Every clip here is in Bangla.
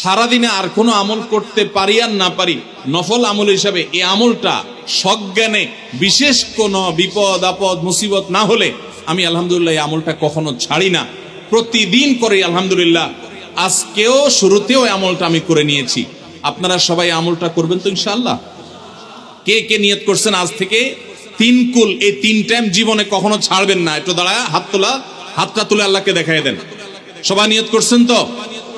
সারাদিনে আর কোনো আমল করতে পারি আর না পারি, নফল আমল হিসাবে এই আমলটা সজ্ঞানে বিশেষ কোনো বিপদ, আপদ, মুসিবত না হলে আমি আলহামদুলিল্লাহ এই আমলটা কখনো ছাড়ি না। প্রতিদিন করি আলহামদুলিল্লাহ, আজকেও শুরুতেও আমলটা আমি করে নিয়েছি। আপনারা সবাই আমলটা করবেন তো ইনশাআল্লাহ? কে কে নিয়ত করছেন আজ থেকে? তিন কুল, এই তিন টাইম জীবনে কখনো ছাড়বেন না। একটু দাঁড়ায়, হাত তোলা, হাতটা তুলে আল্লাহকে দেখাই দেন। সবাই নিয়ত করছেন তো?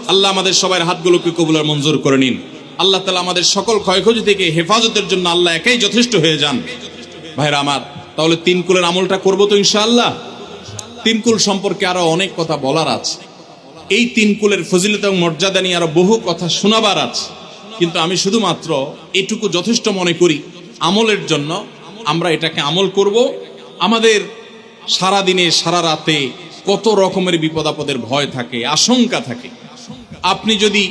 আল্লাহ আমাদের সবার হাতগুলোকে কবুল আর মঞ্জুর করে নিন। আল্লাহ তালা আমাদের সকল ক্ষয়ক্ষতি থেকে হেফাজতের জন্য আল্লাহ একাই যথেষ্ট হয়ে যান। ভাইরা আমার, তাহলে তিন কুলের আমলটা করব তো ইনশাআল্লাহ? তিন কুল সম্পর্কে আরও অনেক কথা বলার আছে। এই তিন কুলের ফজিলত এবং মর্যাদা নিয়ে আরও বহু কথা শোনাবার আছে। কিন্তু আমি শুধুমাত্র এটুকু যথেষ্ট মনে করি, আমলের জন্য আমরা এটাকে আমল করব। আমাদের সারা দিনে সারা রাতে কত রকমের বিপদ আপদের ভয় থাকে, আশঙ্কা থাকে। আপনি যদি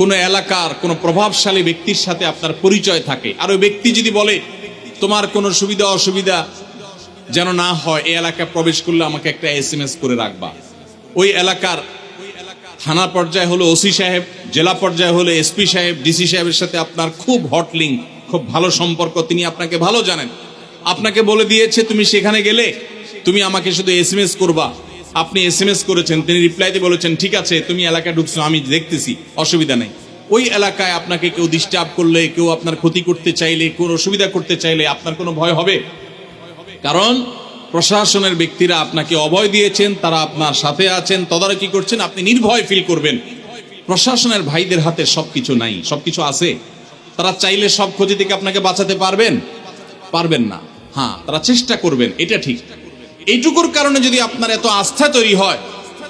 কোনো এলাকার কোনো প্রভাবশালী ব্যক্তির সাথে আপনার পরিচয় থাকে, আর ওই ব্যক্তি যদি বলে, তোমার কোনো সুবিধা, অসুবিধা যেন না হয়, এই এলাকায় প্রবেশ করলে আমাকে একটা এস এম এস করে রাখবা। ওই এলাকার থানা পর্যায়ে হলো ওসি সাহেব, জেলা পর্যায়ে হলো এসপি সাহেব, ডিসি সাহেবের সাথে আপনার খুব হট লিঙ্ক, খুব ভালো সম্পর্ক, তিনি আপনাকে ভালো জানেন। আপনাকে বলে দিয়েছে, তুমি সেখানে গেলে, তুমি আমাকে শুধু এস করবা। আপনি এস এম এস করেছেন, তিনি রিপ্লাইতে বলেছেন, ঠিক আছে, তুমি এলাকায় ঢুকছো, আমি দেখতেছি, অসুবিধা নেই। ওই এলাকায় আপনাকে কেউ ডিস্টার্ব করলে, কেউ আপনার ক্ষতি করতে চাইলে কোন অসুবিধা করতে চাইলে আপনার কোনো ভয় হবে? কারণ প্রশাসনের ব্যক্তিরা আপনাকে অভয় দিয়েছেন, তারা আপনার সাথে আছেন, তদারকি করছেন, আপনি নির্ভয় ফিল করবেন। প্রশাসনের ভাইদের হাতে সবকিছু নাই, সবকিছু আছে। তারা চাইলে সব ক্ষতি থেকে আপনাকে বাঁচাতে পারবেন? পারবেন না। হ্যাঁ তারা চেষ্টা করবেন, এটা ঠিক। এইটুকুর কারণে যদি আপনার এত আস্থা তৈরি হয়,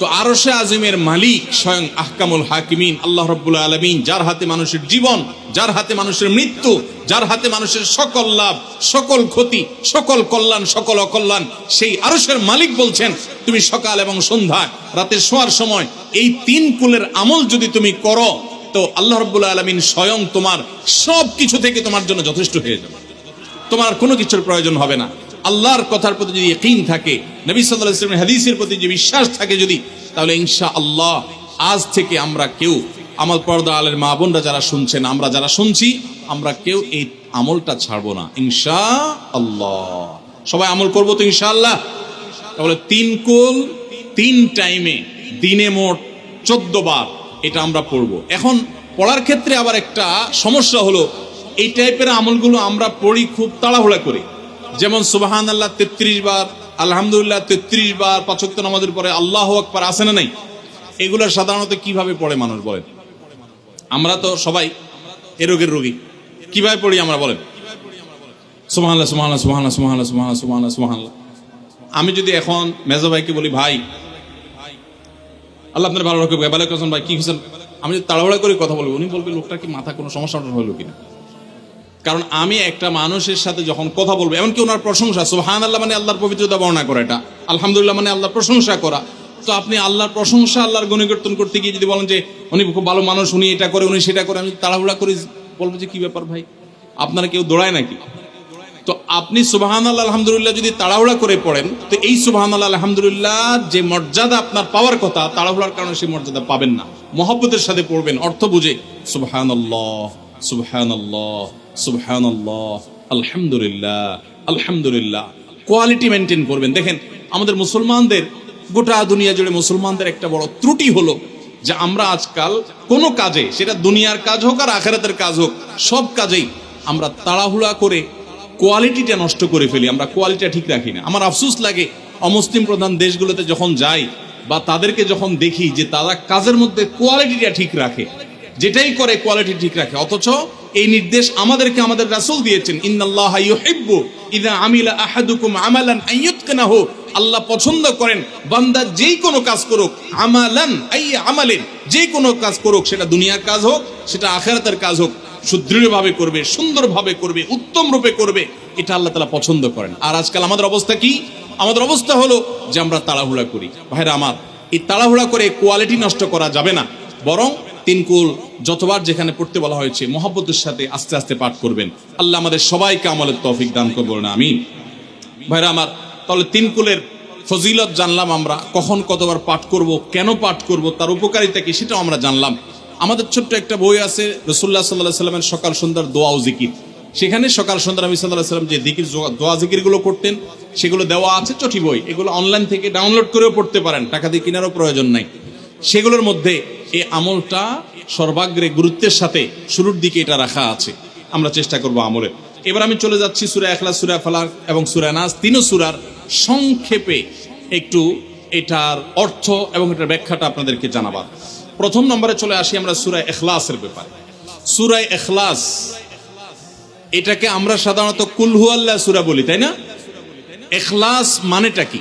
তো আরশে আজিমের মালিক স্বয়ং আহকামুল হাকিমিন, আল্লাহ রব্বুল আলমিন, যার হাতে মানুষের জীবন, যার হাতে মানুষের মৃত্যু, যার হাতে মানুষের সকল লাভ, সকল ক্ষতি, সকল কল্যাণ, সকল অকল্যাণ, সেই আরশের মালিক বলছেন, তুমি সকাল এবং সন্ধ্যা রাতে শোয়ার সময় এই তিন কুলের আমল যদি তুমি করো, তো আল্লাহ রব্বুল আলমিন স্বয়ং তোমার সব কিছু থেকে তোমার জন্য যথেষ্ট হয়ে যাবে। তোমার কোনো কিছুর প্রয়োজন হবে না। আল্লাহর কথার প্রতি যদি ইকিন থাকে, নবী ওয়াসাল্লামের হাদিসের প্রতি যে বিশ্বাস থাকে যদি, তাহলে ইনশা আল্লাহ আজ থেকে আমরা কেউ আমল পর্দা আলের মা বোনরা যারা শুনছেন, আমরা যারা শুনছি, আমরা কেউ এই আমলটা ছাড়বো না। ইনশা আল্লাহ সবাই আমল করব তো ইনশাআল্লাহ? তাহলে তিন কোল, তিন টাইমে দিনে মোট চোদ্দ বার এটা আমরা পড়ব। এখন পড়ার ক্ষেত্রে আবার একটা সমস্যা হলো, এই টাইপের আমলগুলো আমরা পড়ি খুব তাড়াহুড়া করে। যেমন সুবাহান আল্লাহ তেত্রিশ বার, আলহামদুলিল্লাহ তেত্রিশ বার পাঁচক্ত নামাজের পরে আল্লাহ আকবার আসে না নাই? এগুলো সাধারণত কীভাবে পড়ে মানুষ বলেন? আমরা তো সবাই এ রোগের রোগী। কীভাবে পড়ি আমরা বলেন? সুমাহাল্লাহ সুমাহাল্লাহ সুমাহাল্লাহ সুমাহাল্লাহ সুমাহাল্লাহ সুমাহাল্লাহ সুমাহাল্লাহ আমি যদি এখন মেজো ভাইকে বলি, ভাই, আল্লাহ আপনার ভালো রাখবে ভাই কি হয়েছেন? আমি যদি তাড়াহুড়া করে কথা বলব, উনি বলবে লোকটা কি মাথা কোনো সমস্যা হলো কিনা? কারণ আমি একটা মানুষের সাথে যখন কথা বলব, এমনকি ওনার প্রশংসা সুহান আল্লাহ মানে আল্লাহর পবিত্রতা বর্ণনা করা এটা। আলহামদুলিল্লাহ মানে আল্লাহর প্রশংসা করা। তো আপনি আল্লাহর প্রশংসা, আল্লাহর গুণীকীর্তন করতে গিয়ে যদি বলেন যে উনি খুব ভালো মানুষ, উনি এটা করে, উনি সেটা করে, আমি তাড়াহুড়া করে বলব যে, কি ব্যাপার ভাই? আপনারা কেউ দৌড়ায় নাকি? তো আপনি সুবাহান আল্লাহ আলহামদুলিল্লাহ যদি তাড়াহুড়া করে পড়েন, তো এই সুবাহান আল্লাহ আলহামদুলিল্লাহ যে মর্যাদা আপনার পাওয়ার কথা, তাড়াহুড়ার কারণে সেই মর্যাদা পাবেন না। মহব্বতের সাথে পড়বেন, অর্থ বুঝে সুবাহান আল্লাহ সুবাহান আল্লাহ সুবহান আলহামদুলিল্লাহ আলহামদুলিল্লাহ। কোয়ালিটি মেনটেন করবেন। দেখেন, আমাদের মুসলমানদের, গোটা দুনিয়া জুড়ে মুসলমানদের একটা বড় ত্রুটি হলো যে আমরা আজকাল কোনো কাজে, সেটা দুনিয়ার কাজ হোক আর আখেরাতের কাজ হোক, সব কাজেই আমরা তাড়াহুড়া করে কোয়ালিটিটা নষ্ট করে ফেলি। আমরা কোয়ালিটিটা ঠিক রাখি না। আমার আফসোস লাগে, অমুসলিম প্রধান দেশগুলোতে যখন যাই বা তাদেরকে যখন দেখি যে তারা কাজের মধ্যে কোয়ালিটিটা ঠিক রাখে যেটাই করে কোয়ালিটি ঠিক রাখে। অথচ এই নির্দেশ আমাদেরকে, আমাদের রাসুল দিয়েছেন, ইন্নাল্লাহ আমিলা আহাদুকুম আমালান আল্লাহ পছন্দ করেন, বান্দা যেই কোনো কাজ করুক, আমালান আমালেন, যে কোনো কাজ করুক, সেটা দুনিয়ার কাজ হোক, সেটা আখেরাতের কাজ হোক, সুদৃঢ়ভাবে করবে, সুন্দরভাবে করবে, উত্তম রূপে করবে, এটা আল্লাহ তালা পছন্দ করেন। আর আজকাল আমাদের অবস্থা কি? আমাদের অবস্থা হলো যে আমরা তাড়াহুড়া করি। ভাইরা আমার, এই তাড়াহুড়া করে কোয়ালিটি নষ্ট করা যাবে না। বরং তিন কুল যতবার যেখানে পড়তে বলা হয়েছে, মহব্বতের সাথে আস্তে আস্তে পাঠ করবেন। আল্লাহ আমাদের সবাইকে আমলের তৌফিক দান করব না আমি ভাইরা আমার, তাহলে তিন কুলের ফজিলত জানলাম আমরা, কখন কতবার পাঠ করব, কেন পাঠ করব, তার উপকারিতা কি সেটাও আমরা জানলাম। আমাদের ছোট্ট একটা বই আছে রসুল্লাহ সাল্লাহ সাল্লামের সকাল সন্ধ্যার দোয়া ও জিকির। সেখানে সকাল সন্ধ্যা নবী সাল্লাহ সাল্লাম যে দিকির দোয়া জিকিরগুলো করতেন, সেগুলো দেওয়া আছে চটি বই। এগুলো অনলাইন থেকে ডাউনলোড করেও পড়তে পারেন, টাকা দিয়ে কেনারও প্রয়োজন নাই। সেগুলোর মধ্যে এই আমলটা সর্বাগ্রে গুরুত্বের সাথে শুরুর দিকে এটা রাখা আছে। আমরা চেষ্টা করব আমলের। এবার আমি চলে যাচ্ছি সুরা এখলা সুরা ফালাক এবং সুরা নাস, তিনও সুরার সংক্ষেপে একটু এটার অর্থ এবং এটার ব্যাখ্যাটা আপনাদেরকে জানাবার। প্রথম নম্বরে চলে আসি আমরা সুরা এখলাসের ব্যাপারে। সুরায় এখলাস এটাকে আমরা সাধারণত কুলহু আল্লাহ সুরা বলি, তাই না? এখলাস মানেটা কি?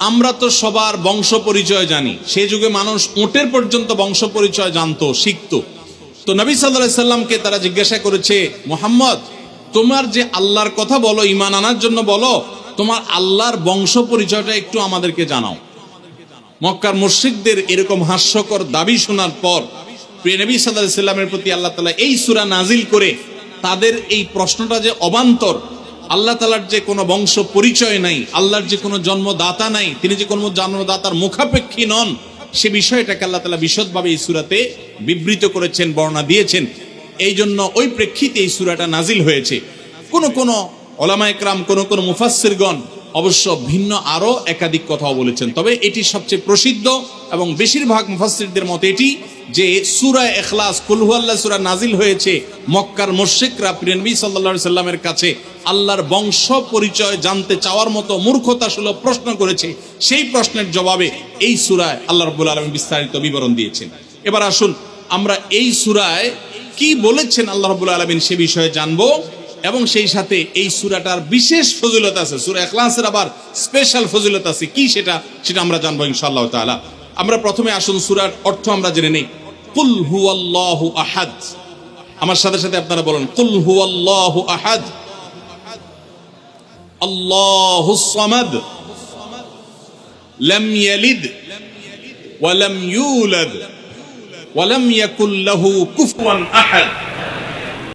আমরা তো সবার বংশ পরিচয় জানি। সে যুগে মানুষ ওটের পর্যন্ত বংশ পরিচয় জানতো, শিখতো। তো নবী সাল্লাহ সাল্লামকে তারা জিজ্ঞাসা করেছে, মোহাম্মদ, তোমার যে আল্লাহর কথা বলো ইমান আনার জন্য বলো, তোমার আল্লাহর বংশ পরিচয়টা একটু আমাদেরকে জানাও। মক্কার মুর্শিকদের এরকম হাস্যকর দাবি শোনার পর নবী সাল্লাহ সাল্লামের প্রতি আল্লাহ তালা এই সুরা নাজিল করে তাদের এই প্রশ্নটা যে অবান্তর আল্লাহ তালার যে কোনো বংশ পরিচয় নাই, আল্লাহর যে কোনো জন্মদাতা নাই, তিনি যে কোনো জন্মদাতার মুখাপেক্ষী নন, সে বিষয়টাকে আল্লাহ তালা বিশদভাবে এই সুরাতে বিবৃত করেছেন, বর্ণনা দিয়েছেন। এই জন্য ওই প্রেক্ষিতে এই সুরাটা নাজিল হয়েছে। কোন কোন ওলামা একরাম কোন কোন মুফাসিরগণ অবশ্য ভিন্ন আরও একাধিক কথাও বলেছেন। তবে এটি সবচেয়ে প্রসিদ্ধ এবং বেশিরভাগ মুফাসিরদের মতে এটি যে সুরা এখলাস কুলহু আল্লাহ সুরা নাজিল হয়েছে, মক্কার মোশেকরা প্রিয়নবী সাল্লা সাল্লামের কাছে আল্লাহর বংশ পরিচয় জানতে চাওয়ার মতো মূর্খতা সুলভ প্রশ্ন করেছে। সেই প্রশ্নের জবাবে এই সুরায় আল্লাহ রবুল আলম বিস্তারিত বিবরণ দিয়েছেন। এবার আসুন আমরা এই সুরায় কি বলেছেন আল্লাহ রবুল আলমিন সে বিষয়ে জানব এবং সেই সাথে এই সুরাটার বিশেষ ফজিলত আছে। সুরা এখলাসের আবার স্পেশাল ফজিলত আছে। কি সেটা সেটা আমরা জানব ইনশাআল্লাহ তাআলা। আমরা প্রথমে আসুন সুরার অর্থ আমরা জেনে নেই কুল হুয়াল্লাহু আহাদ আমার সাথে সাথে আপনারা বলুন কুল হুয়াল্লাহু আহাদ আল্লাহু সামাদ لم يلد ولم يولد ولم يكن له كفوا احد